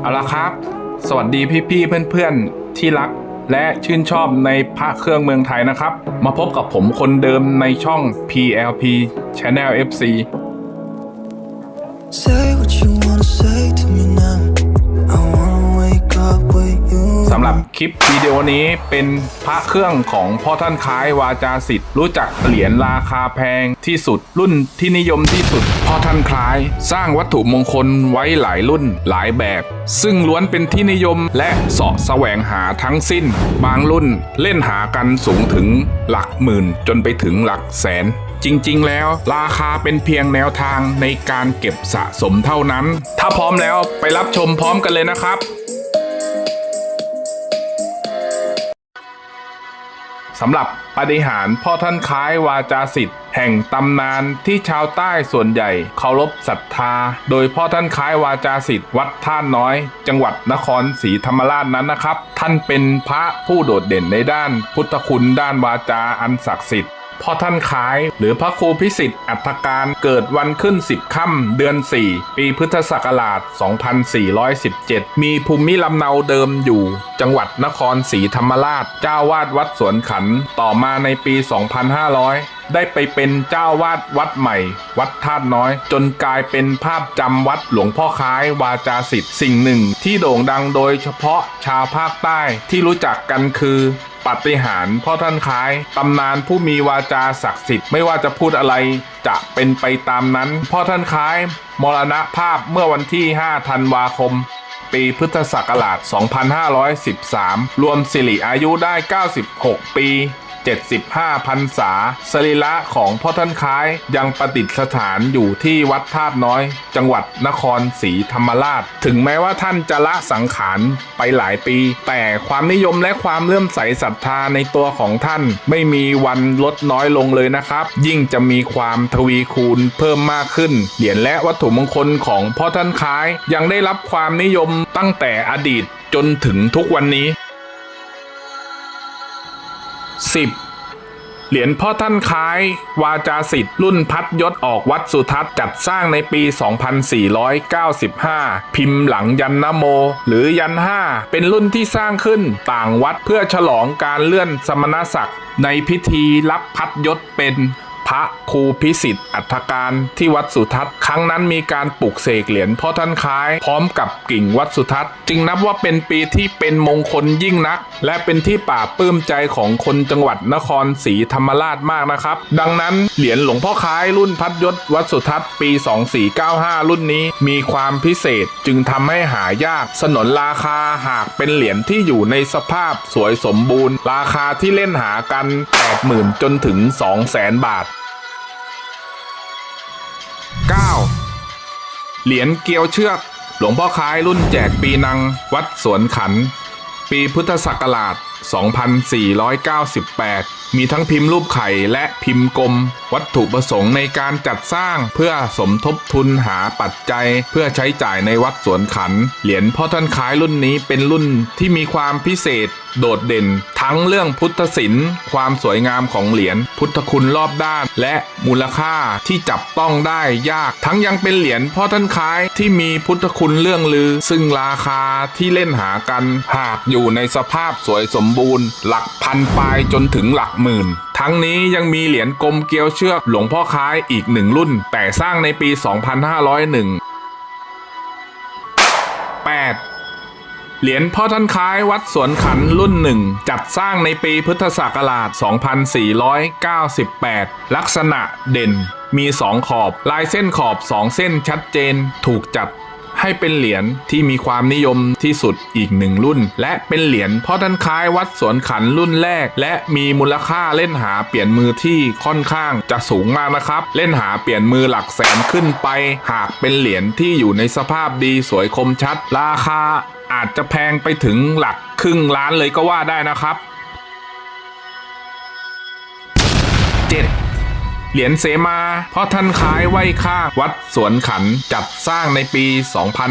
เอาละครับ สวัสดีพี่ๆเพื่อนๆที่รักและชื่นชอบในพระเครื่องเมืองไทยนะครับ มาพบกับผมคนเดิมในช่อง PLP Channel FC Say what you wanna say to me ำหรับคลิปวิดีโอนี้เป็นพระเครื่องของพ่อท่านคล้ายวาจาสิทธิ์รู้จักเหรียญราคาแพงที่สุด รุ่นที่นิยมที่สุดพ่อท่านคล้าย สร้างวัตถุมงคลไว้หลายรุ่นหลายแบบ ซึ่งล้วนเป็นที่นิยมและเสาะแสวงหาทั้งสิ้น บางรุ่นเล่นหากันสูงถึงหลักหมื่นจนไปถึงหลักแสนจริงๆ แล้วราคาเป็นเพียงแนวทางในการเก็บสะสมเท่านั้น ถ้าพร้อมแล้วไปรับชมพร้อมกันเลยนะครับ สำหรับปฏิหาร์พ่อท่านคล้ายวาจาสิทธิ์แห่งตำนานที่ชาวใต้ส่วนใหญ่เคารพศรัทธา โดยพ่อท่านคล้ายวาจาสิทธิ์วัดท่าน้อย จังหวัดนครศรีธรรมราชนั้นนะครับ ท่านเป็นพระผู้โดดเด่นในด้านพุทธคุณด้านวาจาอันศักดิ์สิทธิ์ พ่อท่านขายหรือพระครูพิสิทธิ์อัฏฐการเกิดวันขึ้น 10 ค่ำเดือน 4 ปีพุทธศักราช 2417 มีภูมิลำเนาเดิมอยู่ จังหวัดนครศรีธรรมราช เจ้าวาดวัดสวนขัน ต่อมาในปี 2500ได้ไปเป็นเจ้าวาดวัดใหม่ วัดธาตุน้อย จนกลายเป็นภาพจำวัดหลวงพ่อค้ายวาจาสิทธิ์สิ่งหนึ่งที่โด่งดังโดยเฉพาะชาวภาคใต้ที่รู้จักกันคือปาฏิหารย์พ่อท่านคล้าย ตำนานผู้มีวาจาศักดิ์สิทธิ์ไม่ว่าจะพูดอะไรจะเป็นไปตามนั้น พ่อท่านคล้าย มรณภาพเมื่อวันที่ 5 ธันวาคม ปีพุทธศักราช 2513 รวมสิริอายุได้ 96 ปี 75พรรษา สรีระของพ่อท่านคล้ายยังประดิษฐานอยู่ที่วัดธาตุน้อย จังหวัดนครศรีธรรมราช ถึงแม้ว่าท่านจะละสังขารไปหลายปี แต่ความนิยมและความเลื่อมใสศรัทธาในตัวของท่านไม่มีวันลดน้อยลงเลยนะครับ ยิ่งจะมีความทวีคูณเพิ่มมากขึ้น เหรียญและวัตถุมงคลของพ่อท่านคล้ายยังได้รับความนิยมตั้งแต่อดีตจนถึงทุกวันนี้ 10 เหรียญพ่อท่านคล้าย วาจาสิทธิ์รุ่นพัดยศออกวัดสุทัศน์จัดสร้างในปี 2495 พิมพ์หลังยันนโม หรือยันห้าเป็นรุ่นที่สร้างขึ้นต่างวัดเพื่อฉลองการเลื่อนสมณศักดิ์ในพิธีรับพัดยศเป็น พระครูพิสิทธิ์อัฏฐการที่วัดสุทัศน์ ครั้งนั้นมีการปลุกเสกเหรียญพ่อท่านคล้าย พร้อมกับกิ่งวัดสุทัศน์ จึงนับว่าเป็นปีที่เป็นมงคลยิ่งนัก และเป็นที่ป่าปลื้มใจของคนจังหวัดนครศรีธรรมราชมากนะครับ ดังนั้นเหรียญหลวงพ่อคล้ายรุ่นพัดยศวัดสุทัศน์ปี 2495 รุ่นนี้ มีความพิเศษจึงทำให้หายาก สนนราคาหากเป็นเหรียญที่อยู่ในสภาพสวยสมบูรณ์ ราคาที่เล่นหากัน 80,000 จนถึง 200,000 บาท 9. เหรียญเกลียวเชือก หลวงพ่อคล้ายรุ่นแจกปีนัง วัดสวนขัน ปีพุทธศักราช 2498 มีทั้งพิมพ์รูปไข่และพิมพ์กลม วัตถุประสงค์ในการจัดสร้างเพื่อสมทบทุนหาปัจจัย เพื่อใช้จ่ายในวัดสวนขัน เหรียญพ่อท่านคล้ายรุ่นนี้เป็นรุ่นที่มีความพิเศษ โดดเด่น ทั้งเรื่องพุทธศิลป์ ความสวยงามของเหรียญพุทธคุณรอบด้าน และมูลค่าที่จับต้องได้ยาก ทั้งยังเป็นเหรียญพ่อท่านคล้ายที่มีพุทธคุณเรื่องลือ ซึ่งราคาที่เล่นหากัน หากอยู่ในสภาพสวยสมบูรณ์ หลักพันปลายจนถึงหลักหมื่น ทั้งนี้ยังมีเหรียญกลมเกลียวเชือกหลวงพ่อค้ายอีกหนึ่งรุ่น แต่สร้างในปี 2501 8 เหรียญพ่อท่านคล้ายวัดสวนขันรุ่นหนึ่ง จัดสร้างในปีพุทธศักราช 2498 ลักษณะเด่น มีสองขอบ ลายเส้นขอบสองเส้นชัดเจน ถูกจัด ให้เป็นเหรียญที่มีความนิยมที่สุดอีกหนึ่งรุ่น และเป็นเหรียญพ่อท่านคล้ายวัดสวนขันรุ่นแรก และมีมูลค่าเล่นหาเปลี่ยนมือที่ค่อนข้างจะสูงมากนะครับ เล่นหาเปลี่ยนมือหลักแสนขึ้นไป หากเป็นเหรียญที่อยู่ในสภาพดีสวยคมชัด ราคาอาจจะแพงไปถึงหลักครึ่งล้านเลยก็ว่าได้นะครับ 7. เหรียญเสมาพ่อท่านคล้ายไว้ข้างวัดสวนขันจัดสร้างในปี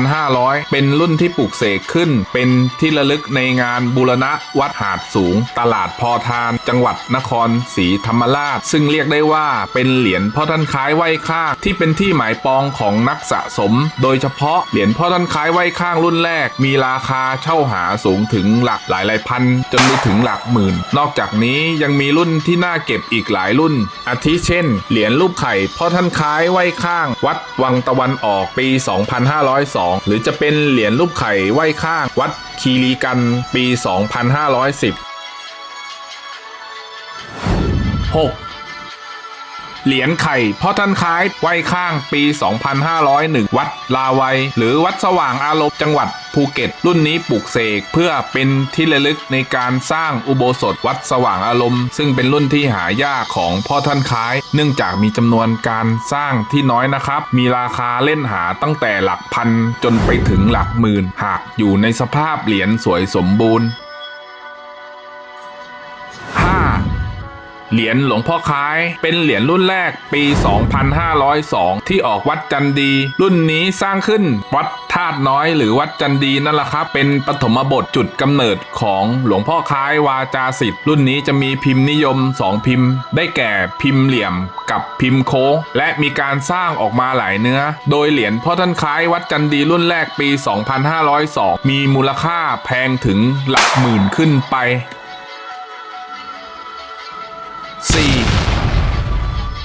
2500 เป็นรุ่นที่ปลูกเสกขึ้น เป็นที่ระลึกในงานบูรณะวัดหาดสูง ตลาดพอทาน จังหวัดนครศรีธรรมราช ซึ่งเรียกได้ว่าเป็นเหรียญพ่อท่านคล้ายไว้ข้างที่เป็นที่หมายปองของนักสะสม โดยเฉพาะเหรียญพ่อท่านคล้ายไว้ข้างรุ่นแรก มีราคาเช่าหาสูงถึงหลักหลายหลายพัน จนไปถึงหลักหมื่น นอกจากนี้ยังมีรุ่นที่น่าเก็บอีกหลายรุ่น อาทิเช่นเหรียญรูปไข่พ่อท่านคล้ายไหว้ข้าง วัดวังตะวันออกปี 2502 หรือจะเป็นเหรียญรูปไข่ไหว้ข้าง วัดคีรีกันปี 2510 6. เหรียญไข่พ่อท่านคล้ายไว้ข้างปี 2501 วัดลาวัย หรือวัดสว่างอารมณ์จังหวัดภูเก็ต รุ่นนี้ปลูกเสกเพื่อเป็นที่ระลึกในการสร้างอุโบสถวัดสว่างอารมณ์ ซึ่งเป็นรุ่นที่หายากของพ่อท่านคล้าย เนื่องจากมีจำนวนการสร้างที่น้อยนะครับ มีราคาเล่นหาตั้งแต่หลักพันจนไปถึงหลักหมื่น หากอยู่ในสภาพเหรียญสวยสมบูรณ์ เหรียญหลวงพ่อคล้าย เป็นเหรียญรุ่นแรกปี 2502 ที่ออกวัดจันดี รุ่นนี้สร้างขึ้นวัดธาตุน้อยหรือวัดจันดีนั่นแหละครับ เป็นปฐมบทจุดกำเนิดของหลวงพ่อคล้ายวาจาสิทธิ์ รุ่นนี้จะมีพิมพ์นิยม 2 พิมพ์ ได้แก่พิมพ์เหลี่ยมกับพิมพ์โค้ง และมีการสร้างออกมาหลายเนื้อ โดยเหรียญพ่อท่านคล้ายวัดจันดีรุ่นแรกปี 2502 มีมูลค่าแพงถึงหลักหมื่นขึ้นไป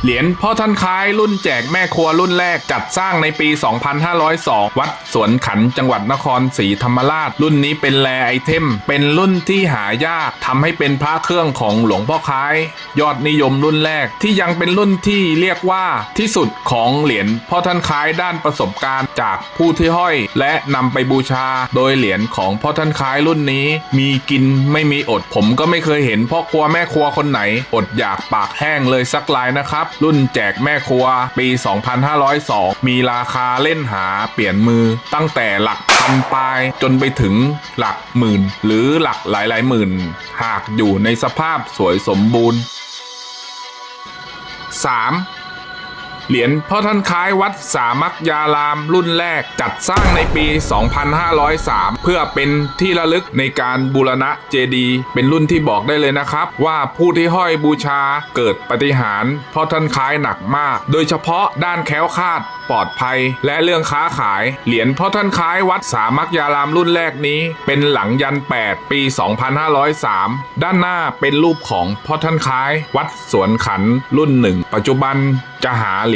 เหรียญพ่อท่านคล้ายรุ่นแจกแม่ครัวรุ่นแรกจัดสร้างในปี 2502 วัดสวนขันจังหวัดนครศรีธรรมราช รุ่นนี้เป็นแลไอเทม เป็นรุ่นที่หายากทำให้เป็นพระเครื่องของหลวงพ่อคล้าย ยอดนิยมรุ่นแรกที่ยังเป็นรุ่นที่เรียกว่าที่สุดของเหรียญพ่อท่านคล้ายด้านประสบการณ์จากผู้ที่ห้อย และนำไปบูชา โดยเหรียญของพ่อท่านคล้ายรุ่นนี้ มีกินไม่มีอดผมก็ไม่เคยเห็นพ่อครัวแม่ครัวคนไหน อดอยากปากแห้งเลยสักลายนะครับรุ่นแจกแม่ครัวปี 2502 มีราคาเล่นหาเปลี่ยนมือตั้งแต่หลักพันปลายจนไปถึงหลักหมื่น หรือหลักหลายหลายๆหมื่น หากอยู่ในสภาพสวยสมบูรณ์ 3. เหรียญพ่อท่านคล้ายวัดสามัคยารามรุ่นแรกจัดสร้างในปี 2503 เพื่อเป็นที่ระลึกในการบูรณะเจดีย์เป็นรุ่นที่บอกได้เลยนะครับ ว่าผู้ที่ห้อยบูชาเกิดปฏิหารพ่อท่านคล้ายหนักมาก โดยเฉพาะด้านแคล้วคลาดปลอดภัย และเรื่องค้าขาย เหรียญพ่อท่านคล้ายวัดสามัคยารามรุ่นแรกนี้ เป็นหลังยัน 8 ปี 2503 ด้านหน้าเป็นรูปของพ่อท่านคล้ายวัดสวนขันรุ่นหนึ่งปัจจุบันจะหาเหรียญ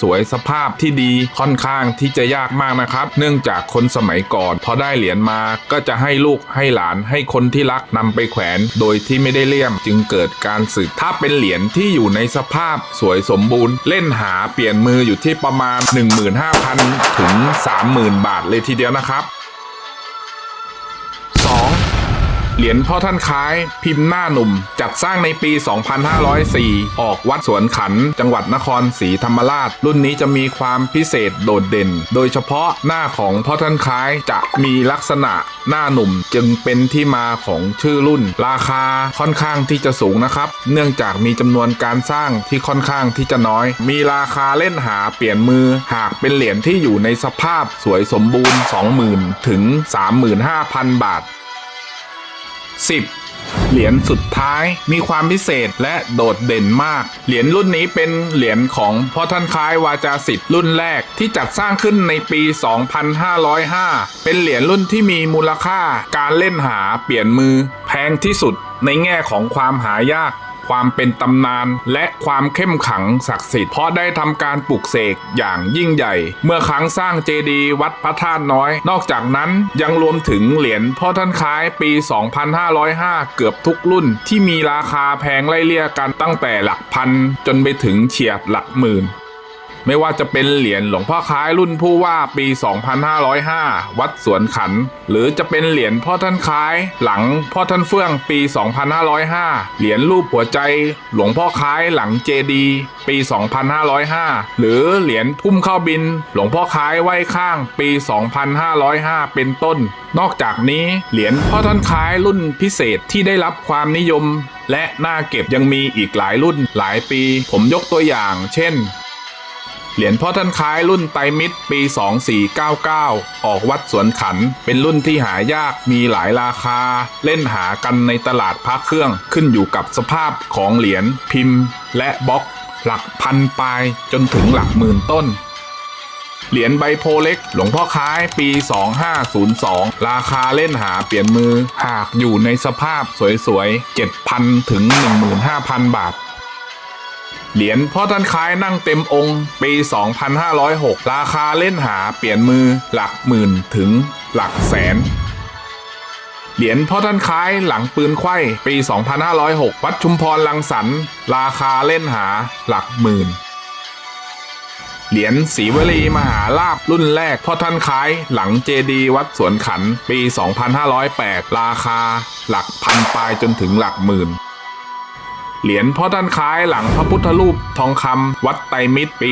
สวยๆสภาพที่ดีค่อนข้างที่จะยากมากนะครับ เนื่องจากคนสมัยก่อน พอได้เหรียญมาก็จะให้ลูกให้หลานให้คนที่รักนำไปแขวน โดยที่ไม่ได้เลี่ยมจึงเกิดการสึก ถ้าเป็นเหรียญที่อยู่ในสภาพสวยสมบูรณ์ เล่นหาเปลี่ยนมืออยู่ที่ประมาณ 15,000 ถึง 30,000 บาทเลยทีเดียวนะครับ เหรียญพ่อท่านคล้าย พิมพ์หน้าหนุ่ม จัดสร้างในปี 2504 ออกวัดสวนขัน จังหวัดนครศรีธรรมราช รุ่นนี้จะมีความพิเศษโดดเด่น โดยเฉพาะหน้าของพ่อท่านคล้ายจะมีลักษณะหน้าหนุ่มจึงเป็นที่มาของชื่อรุ่น ราคาค่อนข้างที่จะสูงนะครับ เนื่องจากมีจำนวนการสร้างที่ค่อนข้างที่จะน้อย มีราคาเล่นหาเปลี่ยนมือ หากเป็นเหรียญที่อยู่ในสภาพสวยสมบูรณ์ 20,000 ถึง 35,000 บาท 10. เหรียญสุดท้ายมีความพิเศษและโดดเด่นมาก เหรียญรุ่นนี้เป็นเหรียญของพ่อท่านคล้ายวาจาสิทธิ์รุ่นแรกที่จัดสร้างขึ้นในปี 2505 เป็นเหรียญรุ่นที่มีมูลค่าการเล่นหาเปลี่ยนมือแพงที่สุดในแง่ของความหายาก ความเป็นตำนาน และความเข้มขังศักดิ์สิทธิ์เพราะได้ทำการปลุกเสกอย่างยิ่งใหญ่ เมื่อครั้งสร้างเจดีย์วัดพระธาตุน้อย นอกจากนั้นยังรวมถึงเหรียญพ่อท่านคล้ายปี 2505 เกือบทุกรุ่นที่มีราคาแพงไล่เลี่ยกันตั้งแต่หลักพันจนไปถึงเฉียดหลักหมื่น ไม่ว่าจะเป็นเหรียญหลวงพ่อคล้ายรุ่นผู้ว่าปี 2505 วัดสวนขัน หรือจะเป็นเหรียญพ่อท่านคล้าย หลังพ่อท่านเฟื่องปี 2505 เหรียญรูปหัวใจ หลวงพ่อคล้ายหลังเจดีปี 2505 หรือเหรียญพุ่มเข้าบิน หลวงพ่อคล้ายไหว้ข้างปี 2505 เป็นต้น นอกจากนี้เหรียญพ่อท่านคล้ายรุ่นพิเศษที่ได้รับความนิยม และน่าเก็บยังมีอีกหลายรุ่นหลายปี ผมยกตัวอย่าง เช่น เหรียญพ่อท่านคล้ายรุ่นไตมิตรปี 2499 ออกวัดสวนขัน เป็นรุ่นที่หายากมีหลายราคา เล่นหากันในตลาดพระเครื่องขึ้นอยู่กับสภาพของเหรียญพิมพ์ และบล็อก หลักพันปลายจนถึงหลักหมื่นต้นเหรียญใบโพเล็ก หลวงพ่อค้ายปี 2502 ราคาเล่นหาเปลี่ยนมือ หากอยู่ในสภาพสวยๆ 7,000 ถึง 15,000 บาท เหรียญพ่อท่านคล้ายนั่งเต็มองค์ ปี 2506 ราคาเล่นหาเปลี่ยนมือหลักหมื่นถึงหลักแสน เหรียญพ่อท่านคล้ายหลังปืนไขว้ปี 2506 วัดชุมพรลังสรรราคาเล่นหาหลักหมื่นเหรียญศรีวลีมหาลาบรุ่นแรกพ่อท่านคล้ายหลังเจดีวัดสวนขันปี 2508 ราคาหลักพันปลายจนถึงหลักหมื่น เหรียญพ่อท่านคล้ายหลังพระพุทธรูปทองคำวัดไตรมิตรปี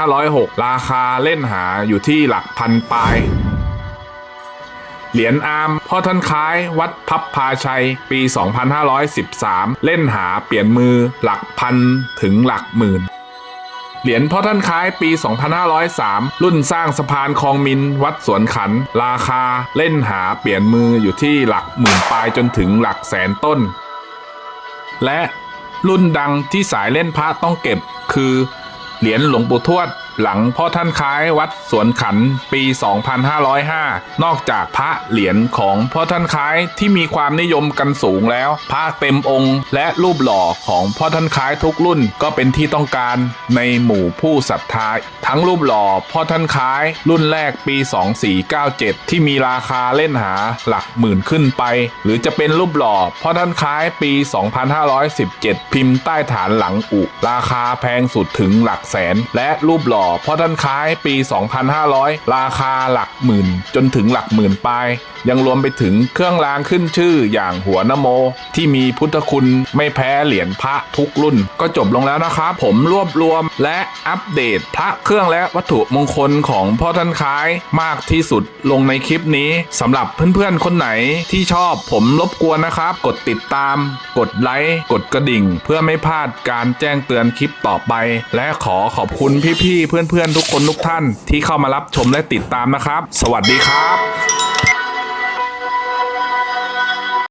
2506 ราคาเล่นหาอยู่ที่หลักพันปลาย เหรียญอาร์มพ่อท่านคล้ายวัดพับพาชัยปี 2513 เล่นหาเปลี่ยนมือหลักพันถึงหลักหมื่นเหรียญพ่อท่านคล้ายปี 2503 รุ่นสร้างสะพานคลองมินวัดสวนขัน ราคาเล่นหาเปลี่ยนมืออยู่ที่หลักหมื่นปลายจนถึงหลักแสนต้น และ รุ่นดังที่สายเล่นพระต้องเก็บคือ เหรียญหลวงปู่ทวด หลังพ่อท่านคล้ายวัดสวนขันปี 2505 นอกจากพระเหรียญของพ่อท่านคล้ายที่มีความนิยมกันสูงแล้ว พระเต็มองค์และรูปหล่อของพ่อท่านคล้ายทุกรุ่นก็เป็นที่ต้องการในหมู่ผู้ศรัทธาทั้งรูปหล่อพ่อท่านคล้ายรุ่นแรกปี 2497 ที่มีราคาเล่นหาหลักหมื่นขึ้นไป หรือจะเป็นรูปหล่อพ่อท่านคล้ายปี 2517 พิมพ์ใต้ฐานหลังอุราคาแพงสุดถึงหลักแสน และรูปหล่อพ่อท่านค้ายปี 2500 ราคาหลักหมื่น จนถึงหลักหมื่นปลายยังรวมไปถึงเครื่องรางขึ้นชื่ออย่างหัวนโม ที่มีพุทธคุณไม่แพ้เหรียญพระทุกรุ่น ก็จบลงแล้วนะครับผมรวบรวมและอัปเดตพระเครื่องและวัตถุมงคลของพ่อท่านคล้ายมากที่สุดลงในคลิปนี้สำหรับเพื่อนๆคนไหนที่ชอบผมรบกวนนะครับ กดติดตาม กดไลค์กดกระดิ่ง เพื่อไม่พลาดการแจ้งเตือนคลิปต่อไป และขอขอบคุณพี่ๆเพื่อนๆทุกคนทุกท่านที่เข้ามารับชมและติดตามนะครับ สวัสดีครับ